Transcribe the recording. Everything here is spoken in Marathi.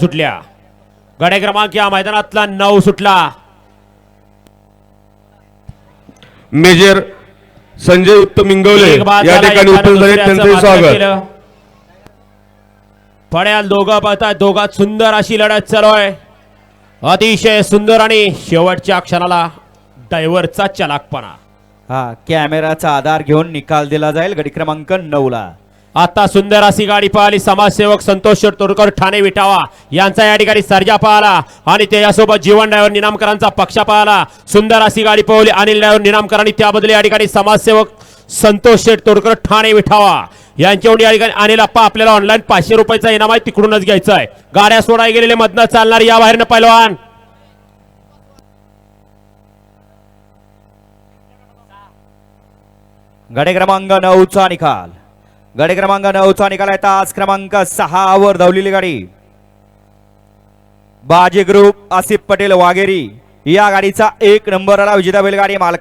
सुटल्या. गडे क्रमांक या मैदानातला नऊ सुटला. मेजर संजय उत्तम इंगवले एक बाद या झाला, ठिकाणी उपस्थित आहेत दुसऱ्याचं त्यांचे मात्र स्वागत. केलं. दोघं पाहतात दोघात सुंदर अशी लढत चालू आहे. अतिशय सुंदर आणि शेवटच्या क्षणाला डायव्हरचा चलाकपणा हा कॅमेराचा आधार घेऊन निकाल दिला जाईल. गडी क्रमांक नऊ ला आता सुंदर अशी गाडी पाहिली. समाजसेवक संतोष तोडकर ठाणे विठावा. यांचा या ठिकाणी सर्जा पाहला. आणि त्याच्यासोबत जीवन ड्रायव्हर निनामकरांचा पक्ष पाहला. सुंदर अशी गाडी पळवली अनिल ड्रायव्हर निनामकरांनी त्याबद्दल या ठिकाणी समाजसेवक संतोष शेठ तोडकर ठाणे विठावा. यांच्याकडून या ठिकाणी अनिल आप्पा आपल्याला ऑनलाईन पाचशे रुपयाचा इनाम आहे. तिकडूनच घ्यायचा आहे गाड्या सोडाय गेलेले मधनं चालणार या बाहेरनं पैलवान. गडे क्रमांक नऊचा निकाल. गाडी क्रमांक नऊचा निकाल आहे. तास क्रमांक सहावर धावलेली गाडी. बाजी ग्रुप आसिफ पटेल वाघेरी. या गाडीचा एक नंबर आला विजेता बैलगाडी मालका